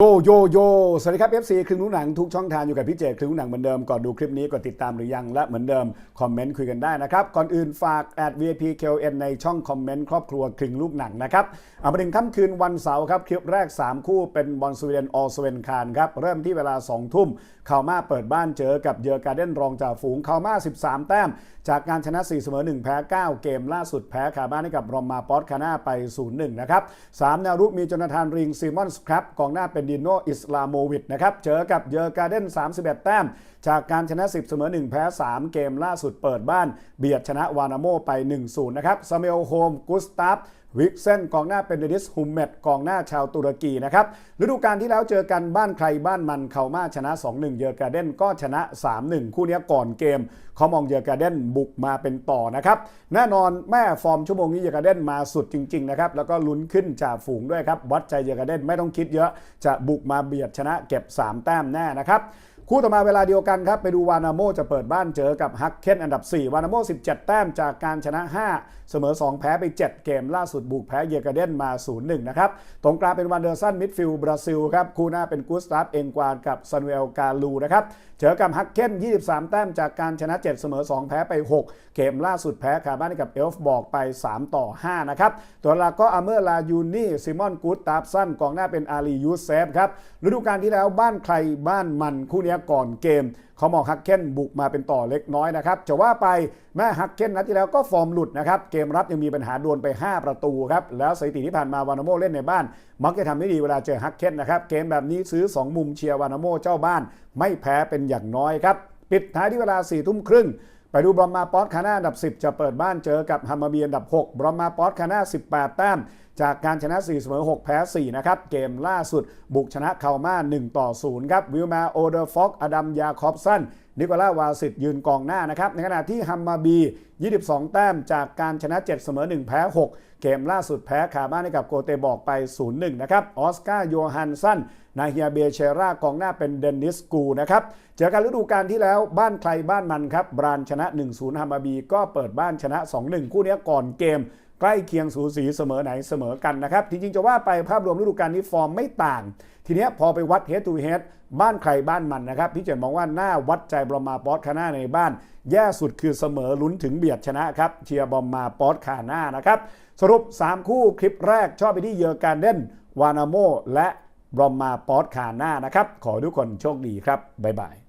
โยโยโยสวัสดีครับ FC ครึ่งรู้หนังทุกช่องทางอยู่กับพี่เจครึ่งรู้หนังเหมือนเดิมก่อนดูคลิปนี้กดติดตามหรือยังและเหมือนเดิม คอมเมนต์คุยกันได้นะครับ ก่อนอื่นฝากแอด VIP KLN ในช่องคอมเมนต์ครอบครัวครึ่งลูกหนังนะครับเอามาถึงค่ำคืนวันเสาร์ครับคลิปแรก 3 คู่เป็นบอลสวีเดนออสเวนคารครับ เริ่มที่เวลา 2 ทุ่มคามาเปิดบ้านเจอกับเยอการ์เดนรองจ่าฝูงคามา 13 แต้ม จากการชนะ 4 เสมอ 1 แพ้ 9 เกมล่าสุดแพ้คาบ้านให้กับรอมมาปอสคาน่าไป 0-1 นะครับ3แนวรุกมีจนาธานริงซีมอนส์ครับกองหน้าเป็นดิโนอิสลาโมวิดนะครับเจอกับเยอร์การ์เดน 31 แต้ม จากการชนะ 10 เสมอ 1 แพ้ 3 เกมล่าสุดเปิดบ้าน เบียดชนะวานาโมไป 1-0 นะครับซาเมลโฮมกุสตาฟวิกเซนกองหน้าเป็นเดนิสฮุมเมตกองหน้าชาวตุรกีนะครับฤดูกาลที่แล้วเจอกันบ้านใครบ้านมันเขามาชนะ 2-1 เยอการ์เดนก็ชนะ 3-1 คู่นี้ก่อนเกมเขามองเยอการ์เดนบุกมาเป็นต่อนะครับแน่นอนแม่ฟอร์มชั่วโมงนี้เยอการ์เดนมาสุดจริงๆนะครับแล้วก็ลุ้นขึ้นจากฝูงด้วยครับวัดใจเยอการ์เดนไม่ต้องคิดเยอะจะบุกมาเบียดชนะเก็บ 3 แต้มแน่นะครับ คู่ต่อมาเวลาเดียวกันครับ ไปดูวานาโมจะเปิดบ้านเจอกับฮักเคนอันดับ 4 วานาโม 17 แต้มจากการชนะ 5 เสมอ 2 แพ้ไป 7 เกมล่าสุดบุกแพ้เยอกาเดนมา 0-1 นะครับ ตรงกลางเป็นวันเดอร์สันมิดฟิลด์บราซิลครับ คู่หน้าเป็นกูสตาฟเองกวานกับซานูเอลกาลูนะครับ เจอกับฮักเคน23 แต้มจากการชนะ 7 เสมอ 2 แพ้ไป 6 เกมล่าสุดแพ้คาบ้านกับเอลฟ์บอกไป 3 ต่อ 5 นะครับ ตัวหลักก็อาเมอร์ลายูนี่ซิมอนกูสตาฟสั้นกองหน้าเป็นอาลียูเซฟครับฤดูกาลที่แล้วบ้านใครบ้านมันคู่นี้ก่อนเกมเขามองฮักเคนบุกมาเป็นต่อเล็กน้อยนะครับจะว่าไปแม่ฮักเคนนัดที่แล้วก็ฟอร์มหลุดนะครับเกมรับยังมีปัญหาดวลไป 5 ประตูครับแล้วสถิติที่ผ่านมาวานาโมเล่นในบ้าน มักจะทำได้ดีเวลาเจอฮักเคนนะครับเกมแบบนี้ซื้อ 2 มุมเชียร์วานาโมเจ้าบ้าน ไม่แพ้เป็นอย่างน้อยครับปิดท้ายที่เวลา4ทุ่มครึ่งไปดูบรอมมาปอสคาน่าอันดับ 10 จะเปิดบ้านเจอกับฮัมมาบีอันดับ 6 บรอมมาปอสคาน่า18 แต้ม จากการชนะ 4 เสมอ 6 แพ้ 4 นะครับ เกมล่าสุดบุกชนะเคามา1 ต่อ 0 ครับ วิลมาโอเดอร์ฟอก อดัม ยาคอบสัน นิโคล่าวาสิตยืนกองหน้านะครับ ในขณะที่ฮัมมาบี 22 แต้มจากการชนะ 7 เสมอ 1 แพ้ 6 เกมล่าสุดแพ้คาบ้านให้กับโกเตบอกไป 0-1 นะครับ ออสการ์โยฮันสัน นาเฮียเบเชรากองหน้าเป็นเดนนิสกูนะครับ เจอกันฤดูกาลที่แล้วบ้านใครบ้านมันครับ บรานชนะ 1-0ฮัมมาบีก็เปิดบ้านชนะ 2-1 คู่นี้ก่อนเกม ใกล้เคียงสูสีเสมอไหนเสมอกันนะครับจริงๆจะว่าไปภาพรวมฤดูกาลนี้ฟอร์มไม่ต่าง ทีเนี้ยพอไปวัดเฮด t ูเฮดบ้านใครบ้านมันนะครับ พี่เจนมองว่าหน้าวัดใจบอมมาปอสคาน่าในบ้าน แย่สุดคือเสมอลุ้นถึงเบียดชนะครับเชียร์บอมมาปอสคาน่านะครับสรุป 3 คู่คลิปแรกชอบไปที่เยอร์การเดนวานาโมและบอมมาปอสคาน่านะครับขอทุกคนโชคดีครับบ๊ายบาย